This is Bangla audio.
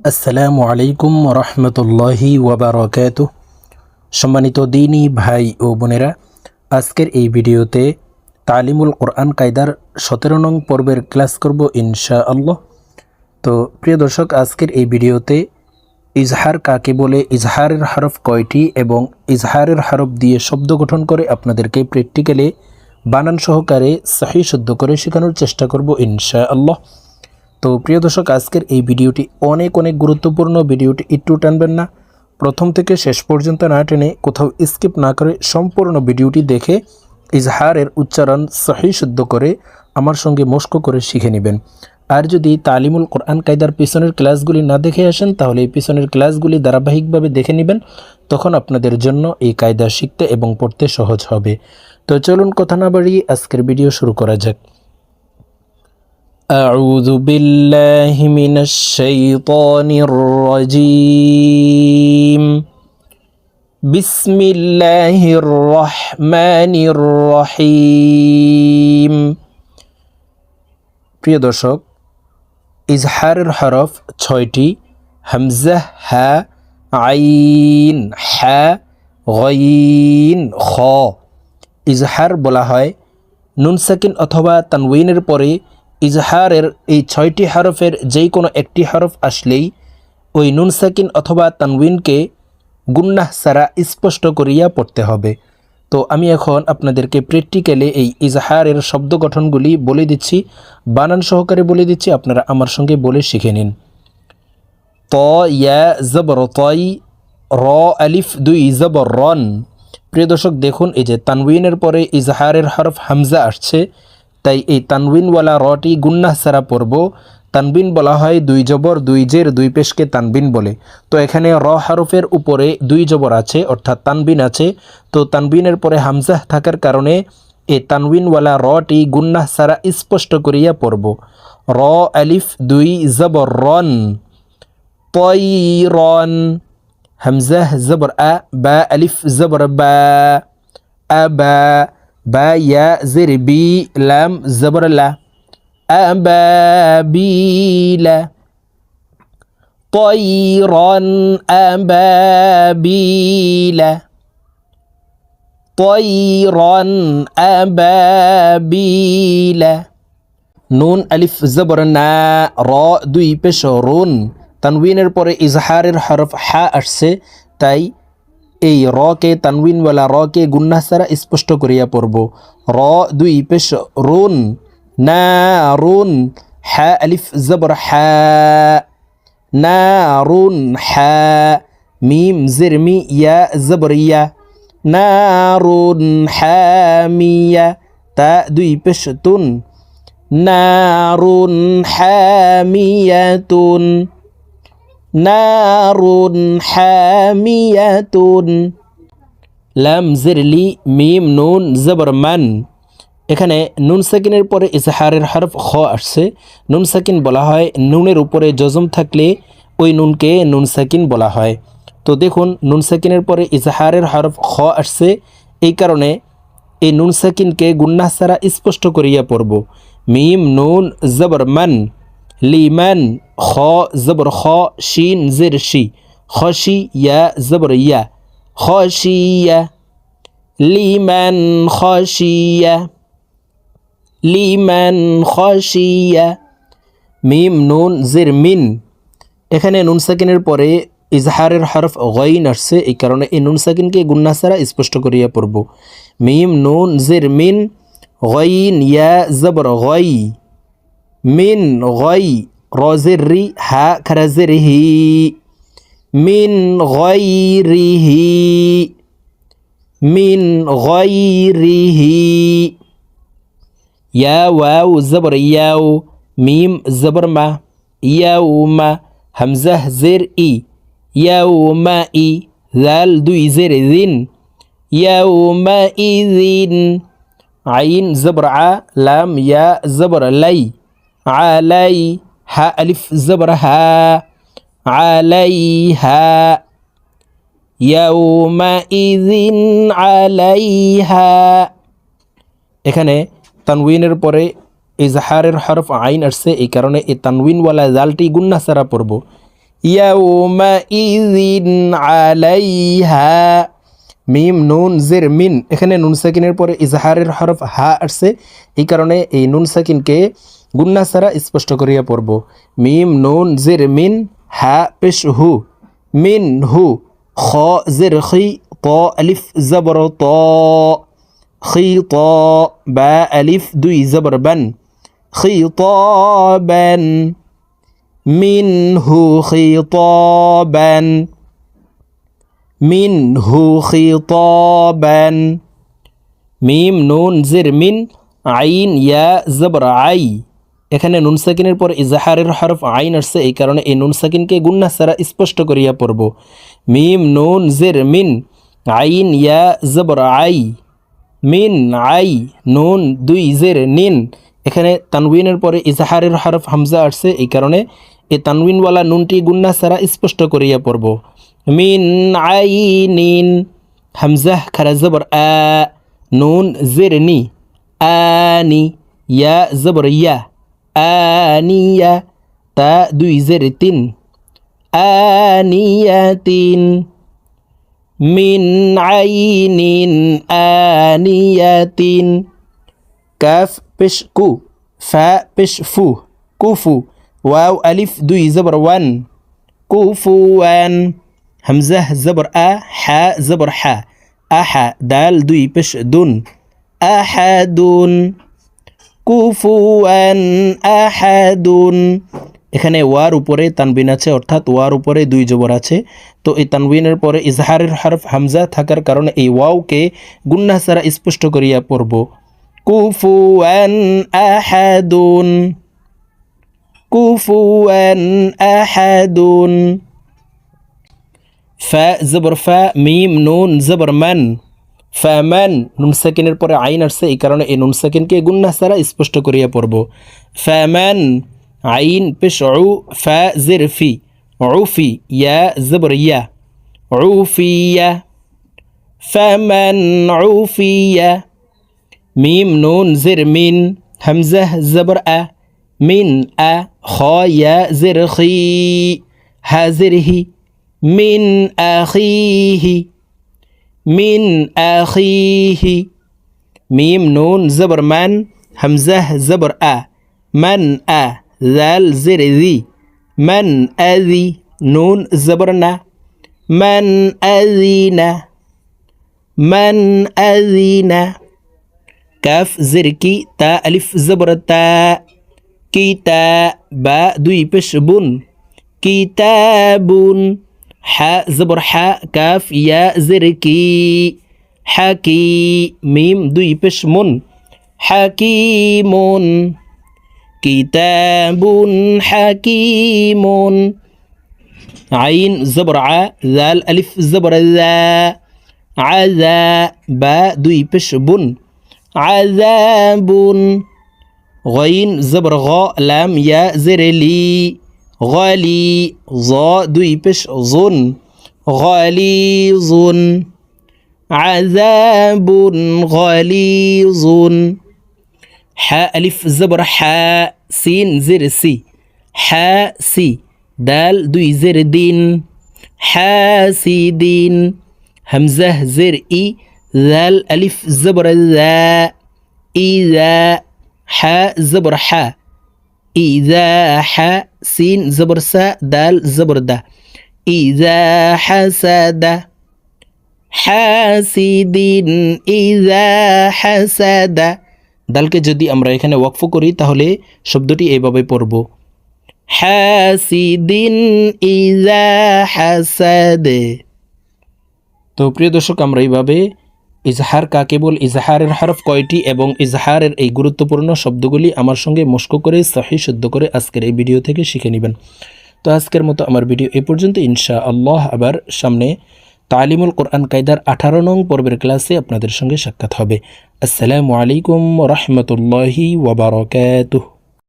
আসসালামু আলাইকুম রহমতুল্লাহি ওবরাকাত সম্মানিত দিনী ভাই ও বোনেরা, আজকের এই ভিডিওতে তালিমুল কোরআন কায়দার সতেরো নং পর্বের ক্লাস করব ইনশা আল্লাহ তো প্রিয় দর্শক, আজকের এই ভিডিওতে ইজহার কাকে বলে, ইজহারের হরফ কয়টি এবং ইজহারের হরফ দিয়ে শব্দ গঠন করে আপনাদেরকে প্র্যাকটিক্যালে বানান সহকারে সাহি শুদ্ধ করে শেখানোর চেষ্টা করব ইনশা আল্লাহ তো প্রিয় দর্শক, আজকের এই ভিডিওটি অনেক অনেক গুরুত্বপূর্ণ। ভিডিওটি একটু টানবেন না। প্রথম থেকে শেষ পর্যন্ত না টেনে কোথাও স্কিপ না করে সম্পূর্ণ ভিডিওটি দেখে ইজহারের উচ্চারণ সহি শুদ্ধ করে আমার সঙ্গে মস্ক করে শিখে নেবেন। আর যদি তালিমুল কোরআন কায়দার পিছনের ক্লাসগুলি না দেখে আসেন, তাহলে এই পিছনের ক্লাসগুলি ধারাবাহিকভাবে দেখে নেবেন। তখন আপনাদের জন্য এই কায়দা শিখতে এবং পড়তে সহজ হবে। তো চলুন কথা না বাড়িয়ে আজকের ভিডিও শুরু করা যাক। أعوذ بالله من الشيطان الرجيم بسم الله الرحمن الرحيم প্রিয় দর্শক ইজহারের হরফ ছয়টি হামজা হা আইন হা গইন খ ইজহার বলা হয় নুন সাকিন অথবা তানউইনের পরে ইজহারের এই ছয়টি হরফের যেই কোনো একটি হরফ আসলেই ওই নুন সাকিন অথবা তানউইনকে গুন্নাহ সারা স্পষ্ট করিয়া পড়তে হবে। তো আমি এখন আপনাদেরকে প্র্যাকটিক্যালে এই ইজহারের শব্দ গঠনগুলি বলে দিচ্ছি। বানান সহকারে বলে দিচ্ছি, আপনারা আমার সঙ্গে বলে শিখে নিন। ত, ইয়া, জবর তই র, আলিফ, দুই, জবর, রন। প্রিয় দর্শক, দেখুন, এই যে তানউইনের পরে ইজহারের হরফ হামজা আসছে। তাই এই তানবিনওয়ালা রটি গুন্নাহ সারা পড়ব। তানবিন বলা হয় দুই জবর, দুই জের, দুই পেশকে তানবিন বলে। তো এখানে র হারফের উপরে দুই জবর আছে, অর্থাৎ তানবিন আছে। তো তানবিনের পরে হামজাহ থাকার কারণে এই তানবিনওয়ালা রটি গুন্নাহ সারা স্পষ্ট করিয়া পড়ব। র, আলিফ, দুই, জবর, রন। তই রন হামজাহ, জবর, আ, বা, আলিফ, জবর, বা আবা বা ইয়া জের বি লাম জবর লা আবাবিলা طيرا أبابيلا طيرا أبابيلا নুন আলিফ জবর না র দুই পেশ রুন তানউইনের পরে ইজহারের হরফ হা আসছে তাই এই রকে তানউইনওয়ালা রকে গুন্নাহ সারা স্পষ্ট করিয়া পড়ব। র দুই পেশ রুন, না রুন, হা আলিফ জবর হা, না রুন, হা, মিম জিরমি ইয়া, জবর, ইয়া, না রুন হামিয়া তা দুই পেশ তুন নারুন হামিয়াতুন নারুন হামিয়াতুন। লাম জিরলি মিম নুন জবর মান। এখানে নুন সাকিনের পরে ইজহারের হরফ খ আসছে। নুন সাকিন বলা হয় নুনের উপরে জজম থাকলে ওই নুনকে নুন সাকিন বলা হয়। তো দেখুন, নুন সাকিনের পরে ইজহারের হরফ খ আসছে। এই কারণে এই নুন সাকিনকে গুন্নাহ সারা স্পষ্ট করিয়া পড়ব। মিম নুন জবর মান। লিমান খ জবর খ শিন জের শি খশি ইয়া জবর ইয়া খশিয়া লিমান খশিয়া লিমান খশিয়া মিম নুন জের মিন এখানে নুন সাকিনের পরে ইজহারের হরফ গইন আসছে, এই কারণে এই নুন সাকিনকে গুন্না ছাড়া স্পষ্ট করিয়া পড়ব। মিম, নুন, জের, মিন, গইন, ইয়া, জবর, গই। মিন গই রজের রি হা খারাজের হি মিন গইরিহি মিন গইরিহি ইয়া ওয়াও জবর ইয়াও মিম জবর মা ইয়াও মা হামজাহ জের ই ইয়াও মা ই জাল দুই জের দিন ইয়াও মা ই দিন আলাই হা আলিফ জবর হা আলাইহা ইয়াউমাইযিন আলাইহা। এখানে তানউইনের পরে ইজহারের হরফ আইন আসছে, এই কারণে এই তানউইনওয়ালা জালটি গুন্না সারা পড়ব। ইয়াউমাইযিন আলাইহা, মিম, নুন, জের, মিন। এখানে নুন সাকিনের পরে ইজহারের হরফ হা আসছে, এই কারণে এই নুন সাকিনকে গুন্না ছাড়া স্পষ্ট করিয়া পড়ব। মিম, নুন, জের, মিন, হা, পেশ, হু। মিন, হু। খ, জের, খি, ত, আলিফ, জবর, ত। খিত বা, আলিফ, দুই, জবর, বান। খিতাবান মিনহু খিতাবান মিনহু খিতাবান মিম, নুন, জির, মিন, আইন, ইয়া, জবর, আই। এখানে নুন সাকিনের পর ইজাহারের হরফ আইন আসছে, এই কারণে এই নুন সাকিনকে গুন্না সারা স্পষ্ট করিয়া পড়ব। মিম, নুন, জির, মিন, আইন, ইয়া, জবর, আই, মিন, আই, নুন, দুই, জের, নিন। এখানে তানউইনের পরে ইজাহারের হরফ হামজা আসছে, এই কারণে এই তানউইনওয়ালা নুনটি গুন্না সারা স্পষ্ট করিয়া পড়ব। মিন, আই, নিন, হামজা, খারা, জবর, আ, নুন, জের, নি আনি ইয়া, জবর, ইয়া। আনিয়া তা দুই জের তিন আনিয়াতিন মিন আইনিন আনিয়াতিন কাফ পেশ কু ফা পেশ ফু কুফু ওয়াও আলিফ দুই জবর ওয়ান কুফুয়ান হামজাহ জবর আ হা জবর হা আহা দাল দুই পেশ দুন আহাদুন কুফুয়ান আহাদুন। এখানে ওয়ার উপরে তানবিন আছে, অর্থাৎ ওয়ার উপরে দুই জবর আছে। তো এই তানবিনের পরে ইজহারের হরফ হামজা থাকার কারণে এই ওয়াওকে গুন্না সারা স্পষ্ট করিয়া পড়ব। কুফুয়ান আহাদুন। কুফুয়ান আহাদুন। ফা, জবর ফা, মিম, নুন, জবর মান। ফ্যামান নুন সাকিনের পরে আইন আসছে, এই কারণে এই নুন সাকিনকে গুন্না সারা স্পষ্ট করিয়া পড়ব। ফ্যামান আইন পেশ উ ফা জের ফি উফি, ইয়া, জবর, ইয়া। উফিয়া ফ্যামান উফিয়া মিম, নুন, জের, মিন, হামজা, জবর, আ, মিন, আ, খ, ইয়া, জের খি হা জের হি মিন আখিহি মিন আখিহি মিম নুন জবর মান হামজাহ জবর আ মান আ জাল জের জি মান আজি নুন জবর না মান আজিনা মান আজিনা কাফ জের কি তা আলিফ জবর তা কিতা বা দুই পেশ বুন কিতাবুন হা জবর হা কাফ ইয়া জের কি হাকি মিম দুই পেশ মুন হাকিমুন কিতাবুন হাকিমুন আইন জবর আ জাল আলিফ জবর জা আজা বা দুই পেশ বুন আজাবুন غين زبر غا لام يا زرلي غالي ظا দুই পেশ ظن غليظ عذاب غليظ حاء ألف زبر حاء سين زر سي حاء سي دال দুই زر دين حاسدين همزة زر إي ذال ألف زبر ذا إذا حاء زبر حاء ইজা হা সিন জবরসা দাল জবরদা ইজা হাসাদা হাসিদিন ইজা হাসাদা দালকে যদি আমরা এখানে ওয়াকফ করি, তাহলে শব্দটি এইভাবে পড়ব। হাসিদিন ইজা হাসাদ তো প্রিয় দর্শক, আমরা এইভাবে ইজহার কাকে বল? ইজহারের হরফ কয়টি এবং ইজহারের এই গুরুত্বপূর্ণ শব্দগুলি আমার সঙ্গে মস্ক করে, সহি, শুদ্ধ করে আজকের এই ভিডিও থেকে শিখে নেবেন। তো আজকের মতো আমার ভিডিও এই পর্যন্ত। ইনশা আল্লাহ আবার সামনে তালিমুল কোরআন কায়দার আঠারো নং পর্বের ক্লাসে আপনাদের সঙ্গে সাক্ষাৎ হবে। আসসালামু আলাইকুম রহমতুল্লাহি ওবরাকাতুহ